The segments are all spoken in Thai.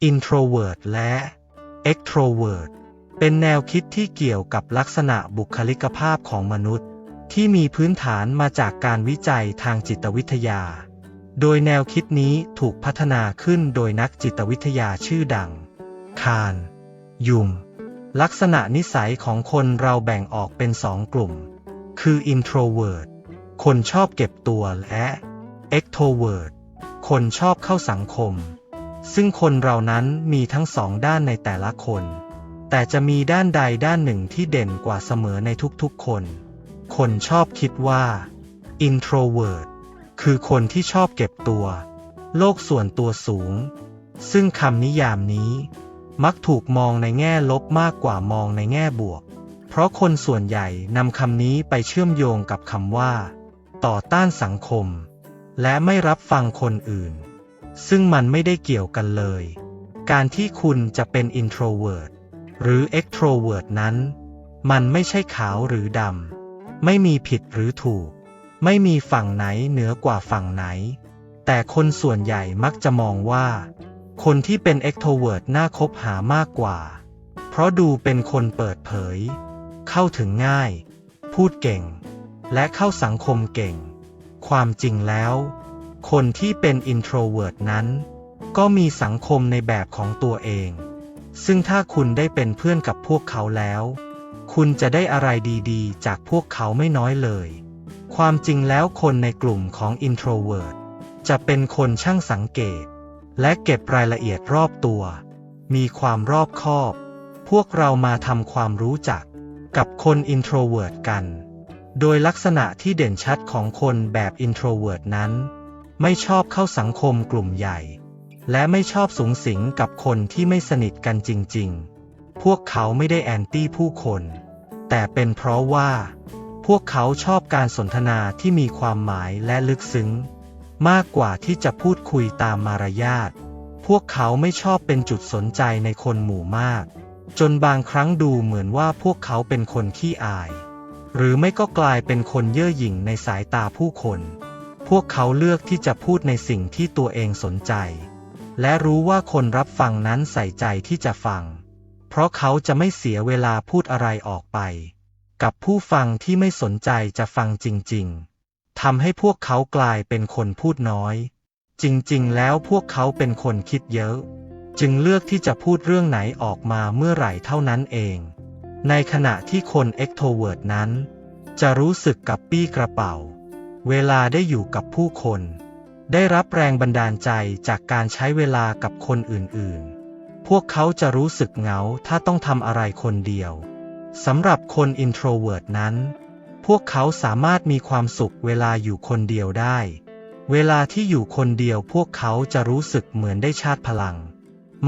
introvert และ extrovert เป็นแนวคิดที่เกี่ยวกับลักษณะบุคลิกภาพของมนุษย์ ที่มีพื้นฐานมาจากการวิจัยทางจิตวิทยา โดยแนวคิดนี้ถูกพัฒนาขึ้นโดยนักจิตวิทยาชื่อดัง คาร ยุง ลักษณะนิสัยของคนเราแบ่งออกเป็นสองกลุ่ม คือ introvert คนชอบเก็บตัวและ extrovert คนชอบเข้าสังคม ซึ่งคนเรานั้นมีทั้งสองด้านในแต่ละคน แต่จะมีด้านใดด้านหนึ่งที่เด่นกว่าเสมอในทุกๆคน คนชอบคิดว่า introvert คือคนที่ชอบเก็บตัว โลกส่วนตัวสูง ซึ่งคำนิยามนี้ มักถูกมองในแง่ลบมากกว่ามองในแง่บวก เพราะคนส่วนใหญ่นำคำนี้ไปเชื่อมโยงกับคำว่า ต่อต้านสังคม และไม่รับฟังคนอื่น ซึ่งมันไม่ได้เกี่ยวกันเลย การที่คุณจะเป็น introvert หรือ extrovert นั้น มันไม่ใช่ขาวหรือดำ ไม่มีผิดหรือถูก ไม่มีฝั่งไหนเหนือกว่าฝั่งไหน แต่คนส่วนใหญ่มักจะมองว่า คนที่เป็น extrovert น่าคบหามากกว่า เพราะดูเป็นคนเปิดเผย เข้าถึงง่าย พูดเก่ง และเข้าสังคมเก่ง ความจริงแล้ว คนที่เป็น introvert นั้น ก็มีสังคมในแบบของตัวเอง ซึ่งถ้าคุณได้เป็นเพื่อนกับพวกเขาแล้ว คุณจะได้อะไรดีๆ จากพวกเขาไม่น้อยเลย ความจริงแล้วคนในกลุ่มของ introvert จะเป็นคนช่างสังเกต และเก็บรายละเอียดรอบตัว มีความรอบคอบ พวกเรามาทำความรู้จักกับคน introvert กัน โดยลักษณะที่เด่นชัดของคนแบบ introvert นั้น ไม่ชอบเข้าสังคมกลุ่มใหญ่ และไม่ชอบสูงสิงกับคนที่ไม่สนิทกันจริง ๆ พวกเขาไม่ได้แอนตี้ผู้คน แต่เป็นเพราะว่า พวกเขาชอบการสนทนาที่มีความหมายและลึกซึ้ง มากกว่าที่จะพูดคุยตามมารยาท พวกเขาไม่ชอบเป็นจุดสนใจในคนหมู่มาก จนบางครั้งดูเหมือนว่าพวกเขาเป็นคนขี้อาย หรือไม่ก็กลายเป็นคนเย่อหยิ่งในสายตาผู้คน พวกเขาเลือกที่จะพูดในสิ่งที่ตัวเองสนใจ และรู้ว่าคนรับฟังนั้นใส่ใจที่จะฟัง เพราะเขาจะไม่เสียเวลาพูดอะไรออกไป กับผู้ฟังที่ไม่สนใจจะฟังจริง ๆทำให้พวกเขากลายเป็นคนพูดน้อย จริงๆ แล้วพวกเขาเป็นคนคิดเยอะ จึงเลือกที่จะพูดเรื่องไหนออกมาเมื่อไหร่เท่านั้นเอง ในขณะที่คน extrovert นั้น จะรู้สึกกับปี้กระเป๋า เวลาได้อยู่กับผู้คน ได้รับแรงบันดาลใจจากการใช้เวลากับคนอื่นๆ พวกเขาจะรู้สึกเหงาถ้าต้องทำอะไรคนเดียว สำหรับคน introvert นั้น พวกเขาสามารถมีความสุขเวลาอยู่คนเดียวได้ เวลาที่อยู่คนเดียวพวกเขาจะรู้สึกเหมือนได้ชาร์จพลัง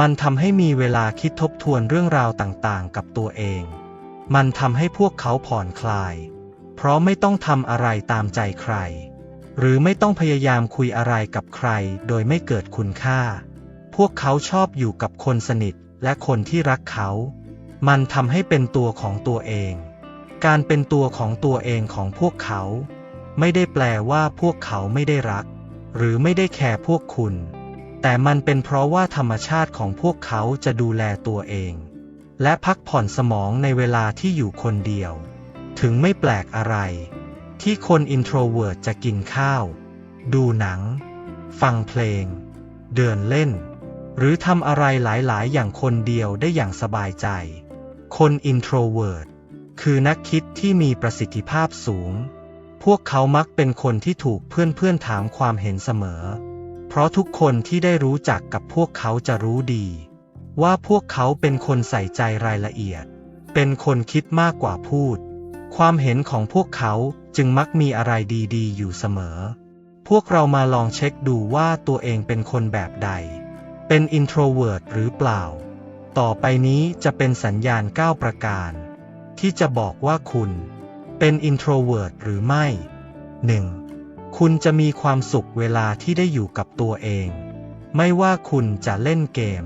มันทำให้มีเวลาคิดทบทวนเรื่องราวต่างๆ กับตัวเอง มันทำให้พวกเขาผ่อนคลาย เพราะไม่ต้องทำอะไรตามใจใคร หรือไม่ต้องพยายามคุยอะไรกับใครโดยไม่เกิดคุณค่า พวกเขาชอบอยู่กับคนสนิทและคนที่รักเขา มันทำให้เป็นตัวของตัวเอง การเป็นตัวของตัวเองของพวกเขา ไม่ได้แปลว่าพวกเขาไม่ได้รัก หรือไม่ได้แคร์พวกคุณ แต่มันเป็นเพราะว่าธรรมชาติของพวกเขาจะดูแลตัวเอง และพักผ่อนสมองในเวลาที่อยู่คนเดียว ถึงไม่แปลกอะไร ที่คน introvert จะกินข้าว ดูหนัง ฟังเพลง เดินเล่น หรือทำอะไรหลายๆ อย่างคนเดียวได้อย่างสบายใจ คน introvert คือนักคิดที่มีประสิทธิภาพสูง พวกเขามักเป็นคนที่ถูกเพื่อนๆถามความเห็นเสมอ เพราะทุกคนที่ได้รู้จักกับพวกเขาจะรู้ดี ว่าพวกเขาเป็นคนใส่ใจรายละเอียด เป็นคนคิดมากกว่าพูด ความเห็นของพวกเขาจึงมักมีอะไรดีๆ อยู่เสมอ พวกเรามาลองเช็คดูว่าตัวเองเป็นคนแบบใด เป็น introvert หรือเปล่า ต่อไปนี้จะเป็นสัญญาณ 9 ประการ ที่จะบอกว่าคุณ เป็น introvert หรือไม่ 1. คุณจะมีความสุขเวลาที่ได้อยู่กับตัวเอง ไม่ว่าคุณจะเล่นเกม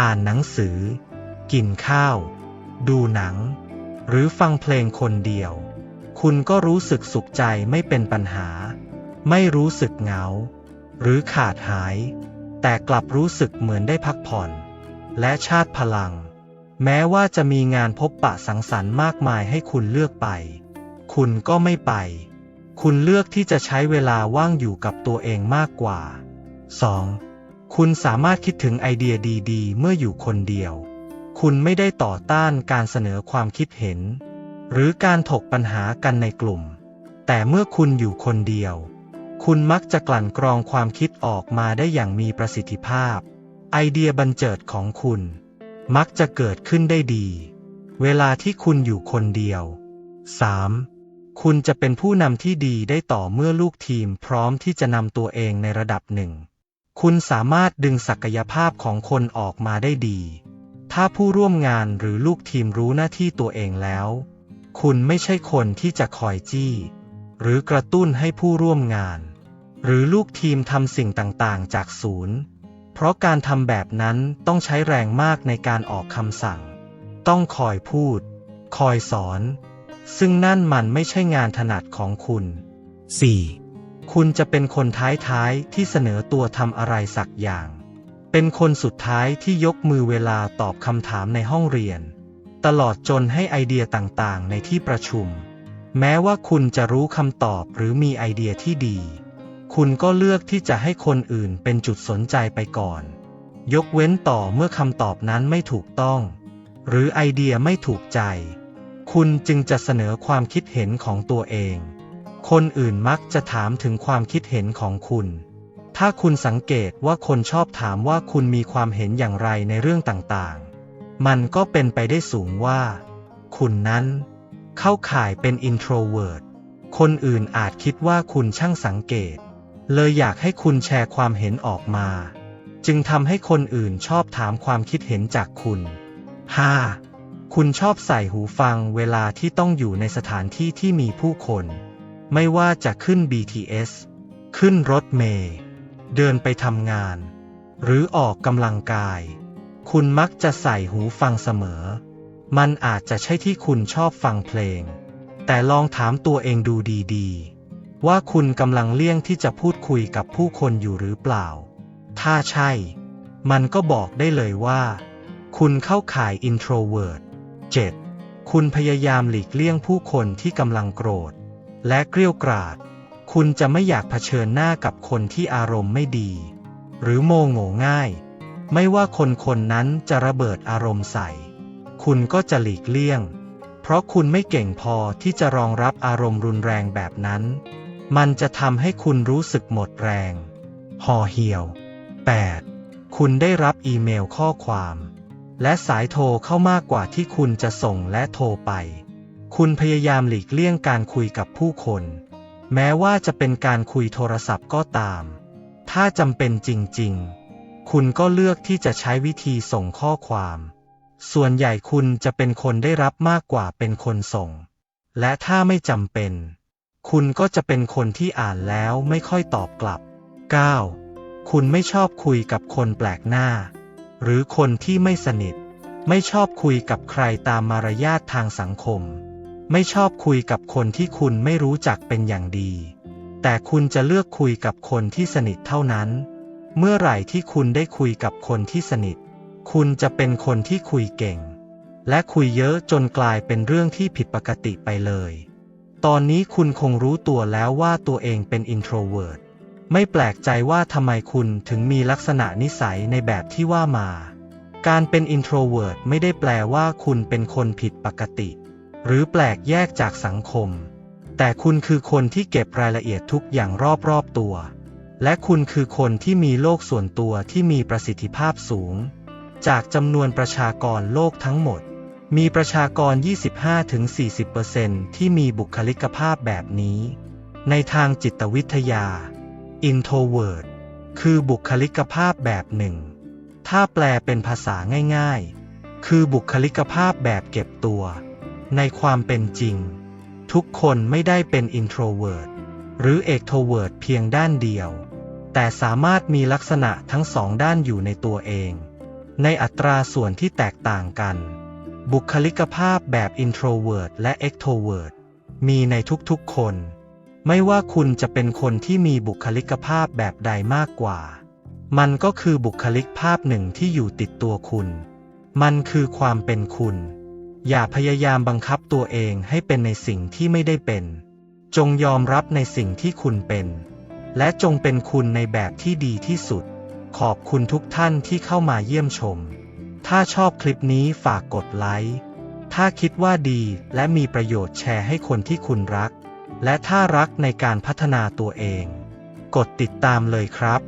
อ่านหนังสือ กินข้าว ดูหนัง หรือฟังเพลงคนเดียว คุณก็รู้สึกสุขใจไม่เป็นปัญหา ไม่รู้สึกเหงา หรือขาดหาย แต่กลับรู้สึกเหมือนได้พักผ่อน และชาติพลัง แม้ว่าจะมีงานพบปะสังสรรค์มากมายให้คุณเลือกไป คุณก็ไม่ไป คุณเลือกที่จะใช้เวลาว่างอยู่กับตัวเองมากกว่า 2. คุณสามารถคิดถึงไอเดียดีๆ เมื่ออยู่คนเดียว คุณไม่ได้ต่อต้านการเสนอความคิดเห็น หรือการถกปัญหากันในกลุ่ม แต่เมื่อคุณอยู่คนเดียว คุณมักจะกลั่นกรองความคิดออกมาได้อย่างมีประสิทธิภาพ ไอเดียบันเจิดของคุณ มักจะเกิดขึ้นได้ดี เวลาที่คุณอยู่คนเดียว 3. คุณจะเป็นผู้นำที่ดีได้ต่อเมื่อลูกทีมพร้อมที่จะนำตัวเองในระดับหนึ่ง คุณสามารถดึงศักยภาพของคนออกมาได้ดี ถ้าผู้ร่วมงานหรือลูกทีมรู้หน้าที่ตัวเองแล้ว คุณไม่ใช่คนที่จะคอยจี้ หรือกระตุ้นให้ผู้ร่วมงาน หรือลูกทีมทำสิ่งต่างๆ จากศูนย์ เพราะการทำแบบนั้นต้องใช้แรงมากในการออกคำสั่ง ต้องคอยพูด คอยสอน ซึ่งนั่นมันไม่ใช่งานถนัดของคุณ 4. คุณจะเป็นคนท้ายๆที่เสนอตัวทำอะไรสักอย่าง เป็นคนสุดท้ายที่ยกมือเวลาตอบคำถามในห้องเรียน ตลอดจนให้ไอเดียต่างๆ ในที่ประชุม แม้ว่าคุณจะรู้คำตอบหรือมีไอเดียที่ดี คุณก็เลือกที่จะให้คนอื่นเป็นจุดสนใจไปก่อน ยกเว้นต่อเมื่อคำตอบนั้นไม่ถูกต้อง หรือไอเดียไม่ถูกใจ คุณจึงจะเสนอความคิดเห็นของตัวเอง คนอื่นมักจะถามถึงความคิดเห็นของคุณ ถ้าคุณสังเกตว่าคนชอบถามว่าคุณมีความเห็นอย่างไรในเรื่องต่างๆ มันก็เป็นไปได้สูงว่า คุณนั้น เข้าข่ายเป็น introvert คนอื่นอาจคิดว่าคุณช่างสังเกต เลยอยากให้คุณแชร์ความเห็นออกมา จึงทำให้คนอื่นชอบถามความคิดเห็นจากคุณ 5. คุณชอบใส่หูฟังเวลาที่ต้องอยู่ในสถานที่ที่มีผู้คน ไม่ว่าจะขึ้น BTS ขึ้นรถเมล์ เดินไปทำงาน หรือออกกำลังกาย คุณมักจะใส่หูฟังเสมอ มันอาจจะใช่ที่คุณชอบฟังเพลง แต่ลองถามตัวเองดูดีๆ ว่าคุณกำลังเลี่ยงที่จะพูดคุยกับผู้คนอยู่หรือเปล่า ถ้าใช่ มันก็บอกได้เลยว่า คุณเข้าข่าย introvert 7. คุณพยายามหลีกเลี่ยงผู้คนที่กำลังโกรธ และเกรี้ยวกราด คุณจะไม่อยากเผชิญหน้ากับคนที่อารมณ์ไม่ดี หรือโมโหง่าย ไม่ว่าคนคนนั้นจะระเบิดอารมณ์ใส่ คุณก็จะหลีกเลี่ยง เพราะคุณไม่เก่งพอที่จะรองรับอารมณ์รุนแรงแบบนั้น มันจะทำให้คุณรู้สึกหมดแรง ห่อเหี่ยว 8. คุณได้รับอีเมลข้อความ และสายโทรเข้ามากกว่าที่คุณจะส่งและโทรไป คุณพยายามหลีกเลี่ยงการคุยกับผู้คน แม้ว่าจะเป็นการคุยโทรศัพท์ก็ตาม ถ้าจำเป็นจริงๆ คุณก็เลือกที่จะใช้วิธีส่งข้อความ ส่วนใหญ่คุณจะเป็นคนได้รับมากกว่าเป็นคนส่ง และถ้าไม่จำเป็น คุณก็จะเป็นคนที่อ่านแล้วไม่ค่อยตอบกลับ 9. คุณไม่ชอบคุยกับคนแปลกหน้า หรือคนที่ไม่สนิท ไม่ชอบคุยกับใครตามมารยาททางสังคม ไม่ชอบคุยกับคนที่คุณไม่รู้จักเป็นอย่างดี แต่คุณจะเลือกคุยกับคนที่สนิทเท่านั้น เมื่อไหร่ที่คุณได้คุยกับคนที่สนิท คุณจะเป็นคนที่คุยเก่ง และคุยเยอะจนกลายเป็นเรื่องที่ผิดปกติไปเลย ตอนนี้คุณคงรู้ตัวแล้วว่าตัวเองเป็น introvert ไม่แปลกใจว่าทำไมคุณถึงมีลักษณะนิสัยในแบบที่ว่ามา การเป็น introvert ไม่ได้แปลว่าคุณเป็นคนผิดปกติ หรือแปลกแยกจากสังคม แต่คุณคือคนที่เก็บรายละเอียดทุกอย่างรอบๆตัว และคุณคือคนที่มีโลกส่วนตัวที่มีประสิทธิภาพสูง จากจำนวนประชากรโลกทั้งหมด มีประชากร 25-40%ที่มีบุคลิกภาพแบบนี้ ในทางจิตวิทยา introvert คือบุคลิกภาพแบบหนึ่ง ถ้าแปลเป็นภาษาง่ายๆ คือบุคลิกภาพแบบเก็บตัว ในความเป็นจริง ทุกคนไม่ได้เป็น introvert หรือ extrovert เพียงด้านเดียว แต่สามารถมีลักษณะทั้งสองด้านอยู่ในตัวเอง ในอัตราส่วนที่แตกต่างกัน บุคลิกภาพแบบ introvert และ extrovert มีในทุกๆคน ไม่ว่าคุณจะเป็นคนที่มีบุคลิกภาพแบบใดมากกว่า มันก็คือบุคลิกภาพหนึ่งที่อยู่ติดตัวคุณ มันคือความเป็นคุณ อย่าพยายามบังคับตัวเองให้เป็นในสิ่งที่ไม่ได้เป็น จงยอมรับในสิ่งที่คุณเป็น และจงเป็นคุณในแบบที่ดีที่สุด ขอบคุณทุกท่านที่เข้ามาเยี่ยมชม ถ้าชอบคลิปนี้ฝากกดไลค์ ถ้าคิดว่าดีและมีประโยชน์แชร์ให้คนที่คุณรัก และถ้ารักในการพัฒนาตัวเอง กดติดตามเลยครับ